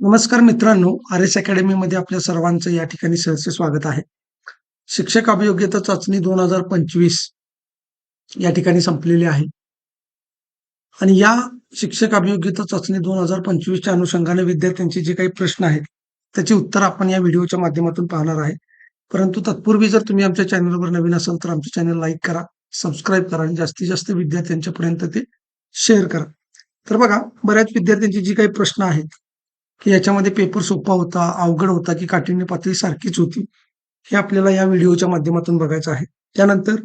नमस्कार मित्रांनो R S अकॅडमीमध्ये आपल्या सर्वांचं या ठिकाणी सहसे स्वागत आहे. शिक्षक अभियोग्यता चाचणी दोन हजार पंचवीस या ठिकाणी संपलेली आहे. आणि या शिक्षक अभियोग्यता चाचणी दोन हजार पंचवीसच्या अनुषंगाने विद्यार्थ्यांचे जे काही प्रश्न आहेत त्याची उत्तर आपण या व्हिडिओच्या माध्यमातून पाहणार आहे. परंतु तत्पूर्वी जर तुम्ही आमच्या चॅनलवर नवीन असाल तर आमचे चॅनल लाईक करा सबस्क्राईब करा आणि जास्तीत जास्त विद्यार्थ्यांच्यापर्यंत ते शेअर करा. तर बघा बऱ्याच विद्यार्थ्यांचे जी काही प्रश्न आहेत की याच्यामध्ये पेपर सोपा होता अवघड होता की काठिण्य पातळी सारखीच होती. हे आपल्याला या व्हिडिओच्या माध्यमातून बघायचं आहे. त्यानंतर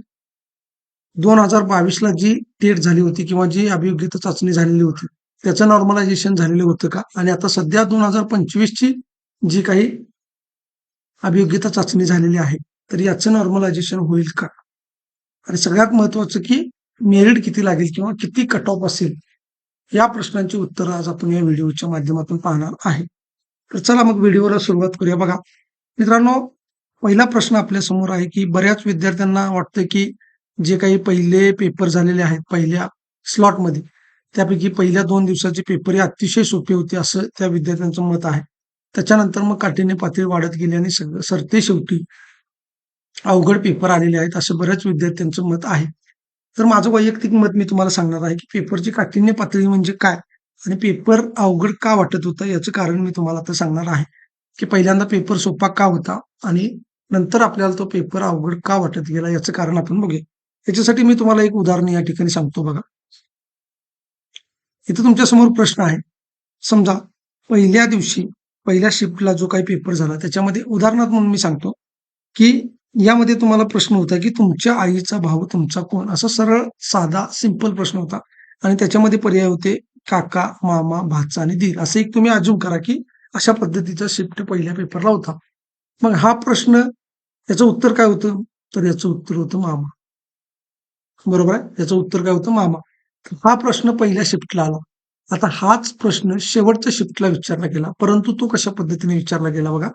दोन हजार बावीसला जी टेट झाली होती किंवा जी अभियोग्यता चाचणी झालेली होती त्याचं नॉर्मलायझेशन झालेलं होतं का? आणि आता सध्या दोन हजार पंचवीसची जी काही अभियोग्यता चाचणी झालेली आहे तर याचं नॉर्मलायझेशन होईल का? आणि सगळ्यात महत्वाचं की मेरिट किती लागेल किंवा किती कट ऑफ असेल? या प्रश्नांची उत्तरं आज आपण या व्हिडिओच्या माध्यमातून पाहणार आहे. तर चला मग व्हिडिओला सुरुवात करूया. बघा मित्रांनो पहिला प्रश्न आपल्यासमोर आहे की बऱ्याच विद्यार्थ्यांना वाटतं की जे काही पहिले पेपर झालेले आहेत पहिल्या स्लॉटमध्ये त्यापैकी पहिल्या दोन दिवसाचे पेपर हे अतिशय सोपे होते असं त्या विद्यार्थ्यांचं मत आहे. त्याच्यानंतर मग काठीने पातळी वाढत गेली आणि सगळं सरते शेवटी अवघड पेपर आलेले आहेत असं बऱ्याच विद्यार्थ्यांचं मत आहे. तर माझं वैयक्तिक मत मी तुम्हाला सांगणार आहे की पेपरची काठिण्य पातळी म्हणजे काय आणि पेपर अवघड का वाटत होतं याचं कारण मी तुम्हाला आता सांगणार आहे की पहिल्यांदा पेपर सोपा का होता आणि नंतर आपल्याला तो पेपर अवघड का वाटत गेला याचं कारण आपण बघूया. याच्यासाठी मी तुम्हाला एक उदाहरण या ठिकाणी सांगतो बघा. इथं तुमच्यासमोर प्रश्न आहे. समजा पहिल्या दिवशी पहिल्या शिफ्टला जो काही पेपर झाला त्याच्यामध्ये उदाहरणार्थ म्हणून मी सांगतो की यामध्ये तुम्हाला प्रश्न होता की तुमच्या आईचा भाऊ तुमचा कोण? असा सरळ साधा सिंपल प्रश्न होता. आणि त्याच्यामध्ये पर्याय होते काका मामा भाचा आणि दीर. असं एक तुम्ही अजून करा की अशा पद्धतीचा शिफ्ट पहिल्या पेपरला होता. मग हा प्रश्न याचं उत्तर काय होतं? तर याचं उत्तर होतं मामा. बरोबर आहे? याचं उत्तर काय होतं? मामा. हा प्रश्न पहिल्या शिफ्टला आला. आता हाच प्रश्न शेवटच्या शिफ्टला विचारला गेला. परंतु तो कशा पद्धतीने विचारला गेला बघा?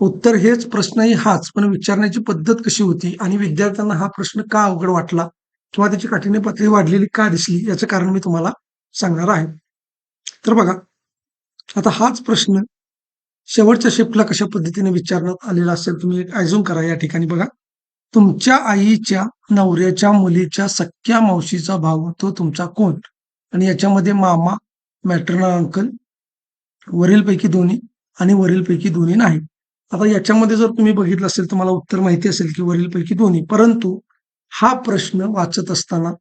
उत्तर हेच प्रश्नही हाच पण विचारण्याची पद्धत कशी होती आणि विद्यार्थ्यांना हा प्रश्न का अवघड वाटला किंवा त्याची काठिण्य पातळी वाढलेली का दिसली याचं कारण मी तुम्हाला सांगणार आहे. तर बघा आता हाच प्रश्न शेवटच्या शिफ्टला कशा पद्धतीने विचारण्यात आलेला असेल तुम्ही एक ॲझ्युम करा या ठिकाणी बघा. तुमच्या आईच्या नवऱ्याच्या मुलीच्या सख्या मावशीचा भाऊ तो तुमचा कोण? आणि याच्यामध्ये मामा मॅटर्नल अंकल वरीलपैकी दोन्ही आणि वरीलपैकी दोन्ही नाही. आता याच्यामध्ये जर तुम्ही बघितलं असेल तुम्हाला उत्तर माहिती असेल की वरीलपैकी दोन्ही. परंतु हा प्रश्न वाचत असताना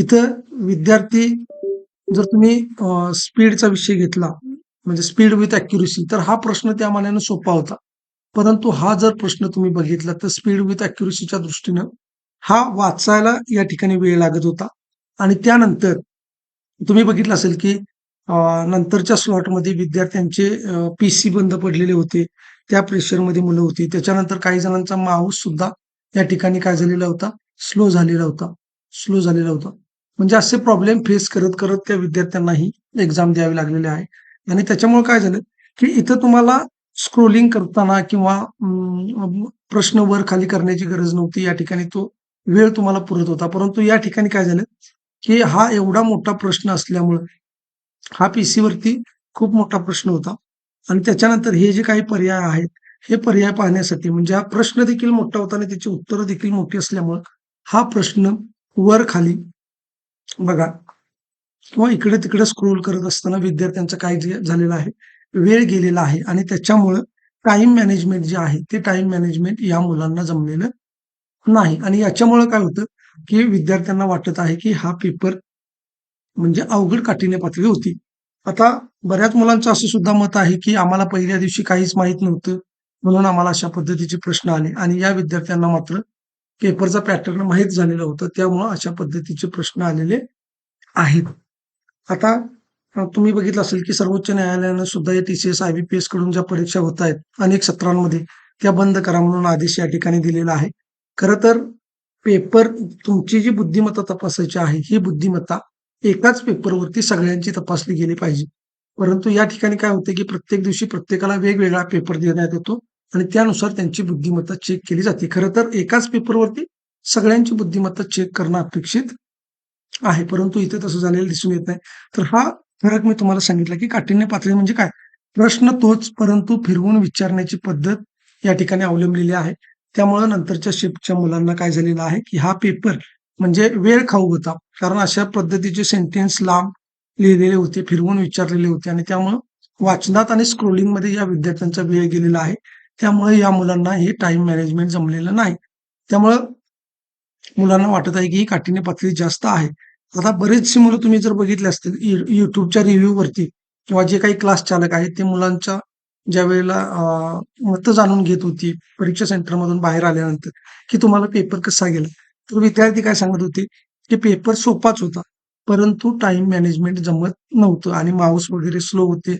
इथं विद्यार्थी जर तुम्ही स्पीडचा विषय घेतला म्हणजे स्पीड विथ अॅक्युरेसी तर हा प्रश्न त्या मानाने सोपा होता. परंतु हा जर प्रश्न तुम्ही बघितला तर स्पीड विथ अॅक्युरेसीच्या दृष्टीनं हा वाचायला या ठिकाणी वेळ लागत होता. आणि त्यानंतर तुम्ही बघितलं असेल की नंतरच्या स्लॉटमध्ये विद्यार्थ्यांचे पीसी बंद पडलेले होते. त्या प्रेशरमध्ये मुलं होती. त्याच्यानंतर काही जणांचा माऊस सुद्धा या ठिकाणी काय झालेला होता? स्लो झालेला होता. स्लो झालेला होता. म्हणजे असे प्रॉब्लेम फेस करत करत त्या विद्यार्थ्यांनाही एक्झाम द्यावी लागलेले आहे. आणि त्याच्यामुळे काय झालं की इथं तुम्हाला स्क्रोलिंग करताना किंवा प्रश्न वर खाली करण्याची गरज नव्हती. या ठिकाणी तो वेळ तुम्हाला पुरत होता. परंतु या ठिकाणी काय झालं की हा एवढा मोठा प्रश्न असल्यामुळे हा पीसी वरती खूप मोठा प्रश्न होता. आणि त्याच्यानंतर हे जे काही पर्याय आहेत हे पर्याय पाहण्यासाठी म्हणजे हा प्रश्न देखील मोठा होता आणि त्याची उत्तरं देखील मोठी असल्यामुळं हा प्रश्न वर खाली बघा. किंवा इकडे तिकडे स्क्रोल करत असताना विद्यार्थ्यांचं काय जे झालेलं आहे वेळ गेलेला आहे आणि त्याच्यामुळं टाइम मॅनेजमेंट जे आहे ते टाइम मॅनेजमेंट या मुलांना जमलेलं नाही. आणि याच्यामुळं काय होतं की विद्यार्थ्यांना वाटत आहे की हा पेपर म्हणजे अवघड काठीण्य पातळी होती. आता बऱ्याच मुलांचं असं सुद्धा मत आहे की आम्हाला पहिल्या दिवशी काहीच माहीत नव्हतं. म्हणून आम्हाला अशा पद्धतीचे प्रश्न आले. आणि या विद्यार्थ्यांना मात्र पेपरचा पॅटर्न माहीत झालेला होता. त्यामुळं अशा पद्धतीचे प्रश्न आलेले आहेत. आता तुम्ही बघितलं असेल की सर्वोच्च न्यायालयानं सुद्धा या टीसीएस एसकडून ज्या परीक्षा होत आहेत अनेक सत्रांमध्ये त्या बंद करा म्हणून आदेश या ठिकाणी दिलेला आहे. खरं तर पेपर तुमची जी बुद्धिमत्ता तपासायची आहे ही बुद्धिमत्ता एकाच पेपरवरती सगळ्यांची तपासली गेली पाहिजे. परंतु या ठिकाणी काय होते की प्रत्येक दिवशी प्रत्येकाला वेगवेगळा पेपर देण्यात येतो आणि त्यानुसार त्यांची बुद्धिमत्ता चेक केली जाते. खरं तर एकाच पेपरवरती सगळ्यांची बुद्धिमत्ता चेक करणं अपेक्षित आहे. परंतु इथे तसं झालेलं दिसून येत नाही. तर हा फरक मी तुम्हाला सांगितला की काठिण्य पातळी म्हणजे काय? प्रश्न तोच परंतु फिरवून विचारण्याची पद्धत या ठिकाणी अवलंबलेली आहे. त्यामुळं नंतरच्या शिफ्टच्या मुलांना काय झालेलं आहे की हा पेपर म्हणजे वेळ खाऊ होता. कारण अशा पद्धतीचे सेंटेन्स लांब लिहिलेले होते फिरवून विचारलेले होते आणि त्यामुळं वाचनात आणि स्क्रोलिंगमध्ये या विद्यार्थ्यांचा वेळ गेलेला आहे. त्यामुळे या मुलांना हे टाइम मॅनेजमेंट जमलेलं नाही. त्यामुळं मुलांना वाटत आहे की ही काठीण्य पातळी जास्त आहे. आता बरेचशी मुलं तुम्ही जर बघितले असतील युट्यूबच्या रिव्ह्यू वरती किंवा जे काही क्लास चालक आहेत ते मुलांच्या ज्या वेळेला मतं जाणून घेत होती परीक्षा सेंटरमधून बाहेर आल्यानंतर की तुम्हाला पेपर कसा गेला? तर विद्यार्थी काय सांगत होते की पेपर सोपाच होता परंतु टाइम मॅनेजमेंट जमत नव्हतं आणि माऊस वगैरे स्लो होते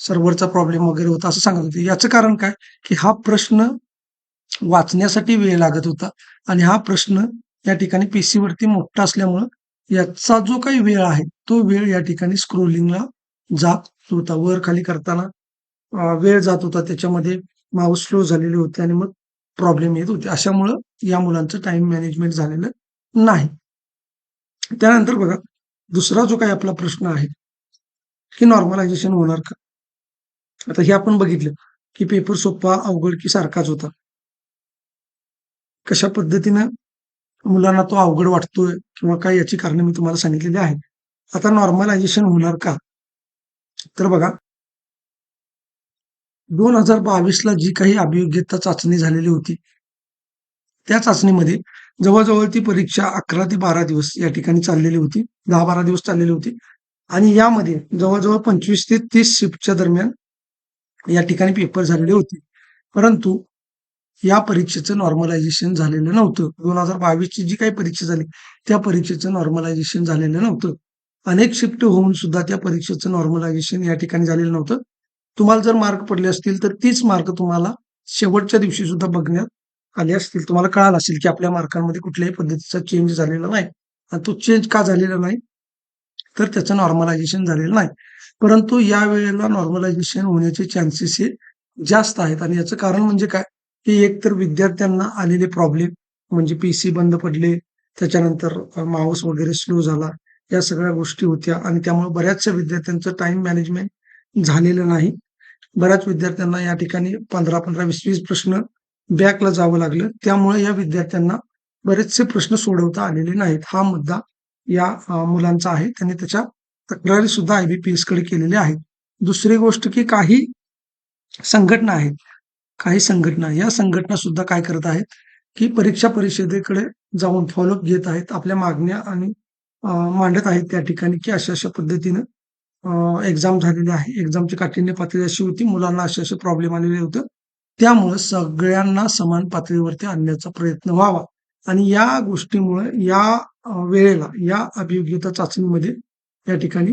सर्व्हरचा प्रॉब्लेम वगैरे होता असं सांगत होते. याचं कारण काय? की हा प्रश्न वाचण्यासाठी वेळ लागत होता आणि हा प्रश्न या ठिकाणी पीसी वरती मोठा असल्यामुळं याचा जो काही वेळ आहे तो वेळ या ठिकाणी स्क्रोलिंगला जात होता. वर खाली करताना वेळ जात होता. त्याच्यामध्ये माऊस स्लो झालेले होते आणि मग प्रॉब्लेम येत होते. अशामुळं या मुलांचं टाइम मॅनेजमेंट झालेलं नाही. त्यानंतर बघा दुसरा जो काही आपला प्रश्न आहे की नॉर्मलायझेशन होणार का? आता हे आपण बघितलं की पेपर सोपा अवघड की सारखाच होता. कशा पद्धतीनं मुलांना तो अवघड वाटतोय किंवा काय याची कारणं मी तुम्हाला सांगितलेली आहेत. आता नॉर्मलायझेशन होणार का? तर बघा दोन हजार बावीस ला जी काही अभियोग्यता चाचणी झालेली होती त्या चाचणीमध्ये जवळजवळ ती परीक्षा अकरा ते बारा दिवस या ठिकाणी चाललेली होती दहा बारा दिवस चाललेली होती. आणि यामध्ये जवळजवळ पंचवीस ते तीस शिफ्टच्या दरम्यान या ठिकाणी पेपर झालेले होते. परंतु या परीक्षेचं नॉर्मलायझेशन झालेलं नव्हतं. दोन हजार बावीसची जी काही परीक्षा झाली त्या परीक्षेचं नॉर्मलायझेशन झालेलं नव्हतं. अनेक शिफ्ट होऊन सुद्धा त्या परीक्षेचं नॉर्मलायझेशन या ठिकाणी झालेलं नव्हतं. तुम्हाला जर मार्क पडले असतील तर तीच मार्क तुम्हाला शेवटच्या दिवशी सुद्धा बघण्यात आले असतील. तुम्हाला कळालं असेल की आपल्या मार्कांमध्ये कुठल्याही पद्धतीचा चेंज झालेला नाही. आणि तो चेंज का झालेला नाही? तर त्याचं नॉर्मलायझेशन झालेलं नाही. परंतु या वेळेला नॉर्मलायझेशन होण्याचे चान्सेस हे जास्त आहेत. आणि याचं कारण म्हणजे काय? की एकतर विद्यार्थ्यांना आलेले प्रॉब्लेम म्हणजे पीसी बंद पडले त्याच्यानंतर माऊस वगैरे स्लो झाला या सगळ्या गोष्टी होत्या. आणि त्यामुळे बऱ्याचशा विद्यार्थ्यांचं टाइम मॅनेजमेंट झालेलं नाही. बऱ्याच विद्यार्थ्यांना या ठिकाणी पंधरा पंधरा वीस वीस प्रश्न बॅकला जावं लागलं. त्यामुळे या विद्यार्थ्यांना बरेचसे प्रश्न सोडवता आलेले नाहीत. हा मुद्दा या मुलांचा आहे. त्यांनी त्याच्या तक्रारी सुद्धा आयबीपीएसकडे केलेल्या आहेत. दुसरी गोष्ट की काही संघटना आहेत. काही संघटना या संघटना सुद्धा काय करत आहेत की परीक्षा परिषदेकडे जाऊन फॉलोअप घेत आहेत. आपल्या मागण्या आणि मांडत आहेत त्या ठिकाणी की अशा अशा पद्धतीनं एक्झाम झालेली आहे. एक्झामची काठिण्य पातळी अशी होती मुलांना असे असे प्रॉब्लेम आलेले होते. त्यामुळे सगळ्यांना समान पातळीवरती आणण्याचा प्रयत्न व्हावा. आणि या गोष्टीमुळे या वेळेला या अभियोग्यता चाचणीमध्ये या ठिकाणी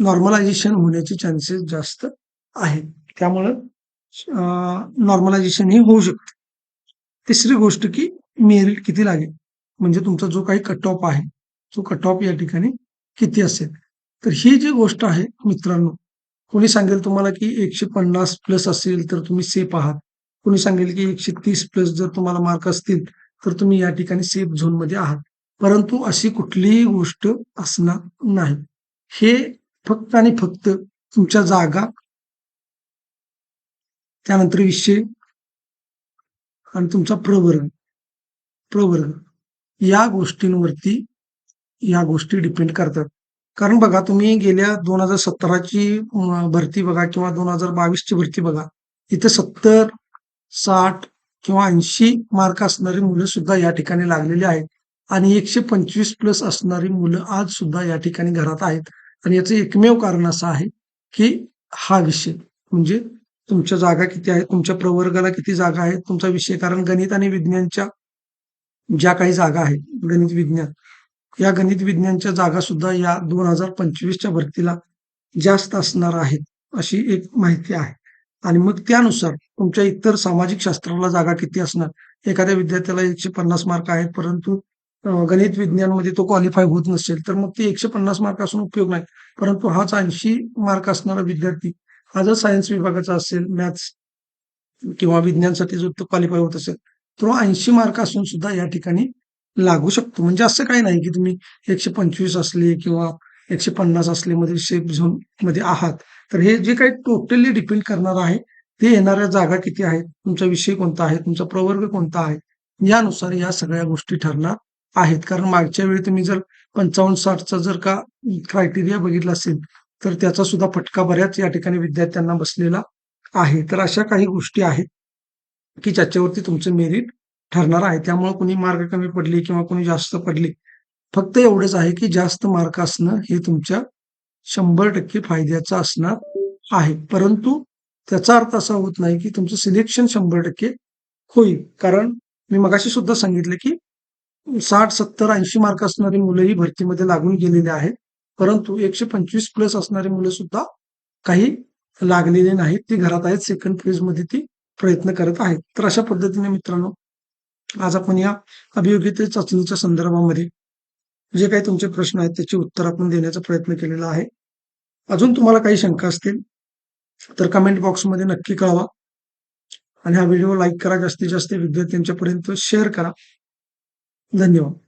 नॉर्मलायझेशन होण्याचे चान्सेस जास्त आहेत. त्यामुळं नॉर्मलायझेशन हे होऊ शकते. तिसरी गोष्ट की मेरिट किती लागेल? म्हणजे तुमचा जो काही कट ऑफ आहे तो कट ऑफ या ठिकाणी किती असेल? तर ही जी गोष्ट आहे मित्रांनो कोणी सांगेल तुम्हाला की एकशे पन्नास प्लस असेल तर तुम्ही सेफ आहात? कोणी सांगेल की एकशे तीस प्लस जर तुम्हाला मार्क असतील तर तुम्ही या ठिकाणी सेफ झोनमध्ये आहात. परंतु अशी कुठलीही गोष्ट असणार नाही. हे फक्त आणि फक्त तुमच्या जागा त्यानंतर विषय आणि तुमचा प्रवर्ग प्रवर्ग या गोष्टींवरती या गोष्टी डिपेंड करतात. कारण बघा तुम्ही गेल्या दोन हजार सतराची भरती बघा किंवा दोन हजार बावीसची भरती बघा इथे सत्तर साठ किंवा ऐंशी मार्क असणारी मुलं सुद्धा या ठिकाणी लागलेली आहेत. आणि एकशे पंचवीस प्लस असणारी मुलं आज सुद्धा या ठिकाणी घरात आहेत. आणि याचं एकमेव कारण असं आहे की हा विषय म्हणजे तुमच्या जागा किती आहेत तुमच्या प्रवर्गाला किती जागा आहेत तुमचा विषय कारण गणित आणि विज्ञानच्या ज्या काही जागा आहेत गणित विज्ञान या गणित विज्ञानच्या जागा सुद्धा या दोन हजार पंचवीसच्या भरतीला जास्त असणार आहेत अशी एक माहिती आहे. आणि मग त्यानुसार तुमच्या इतर सामाजिक शास्त्राला जागा किती असणार? एखाद्या विद्यार्थ्याला एकशे पन्नास मार्क आहेत परंतु गणित विज्ञानमध्ये तो क्वालिफाय होत नसेल तर मग ते एकशे पन्नास मार्क असून उपयोग नाही. परंतु हाच ऐंशी मार्क असणारा विद्यार्थी हा जर सायन्स विभागाचा असेल मॅथ्स किंवा विज्ञानसाठी जर तो क्वालिफाय होत असेल तो ऐंशी मार्क असून सुद्धा या ठिकाणी लागू शकतो. म्हणजे असं काही नाही की तुम्ही एकशे पंचवीस असले किंवा एकशे पन्नास असल्यामध्ये सेफ झोनमध्ये आहात. तर हे जे काही टोटली डिपेंड करणार आहे ते येणाऱ्या जागा किती आहेत तुमचा विषय कोणता आहे तुमचा प्रवर्ग कोणता आहे यानुसार या सगळ्या गोष्टी ठरणार आहेत. कारण मागच्या वेळी तुम्ही जर पंचावन्न साठचा जर का क्रायटेरिया बघितला असेल तर त्याचा सुद्धा फटका बऱ्याच या ठिकाणी विद्यार्थ्यांना बसलेला आहे. तर अशा काही गोष्टी आहेत की ज्याच्यावरती तुमचं मेरिट ठरणार आहे. त्यामुळे कोणी मार्क कमी पडले किंवा कोणी जास्त पडले फक्त एवढंच आहे की जास्त मार्क असणं हे तुमच्या शंभर टक्के फायद्याचं असणार आहे. परंतु त्याचा अर्थ असा होत नाही की तुमचं सिलेक्शन शंभर टक्के होईल. कारण मी मगाशी सुद्धा सांगितलं की साठ सत्तर ऐंशी मार्क असणारी मुलंही भरतीमध्ये लागून गेलेली आहेत. परंतु एकशे पंचवीस प्लस असणारी मुलं सुद्धा काही लागलेली नाहीत. ती घरात आहेत सेकंड फेजमध्ये ती प्रयत्न करत आहेत. तर अशा पद्धतीने मित्रांनो आज आपण या अभियोग्यते चाचणीच्या संदर्भामध्ये जे काही तुमचे प्रश्न आहेत त्याची उत्तर आपण देण्याचा प्रयत्न केलेला आहे. अजून तुम्हाला काही शंका असतील तर कमेंट बॉक्समध्ये नक्की कळवा. आणि हा व्हिडिओ लाईक करा जास्तीत जास्त विद्यार्थ्यांच्यापर्यंत शेअर करा. धन्यवाद.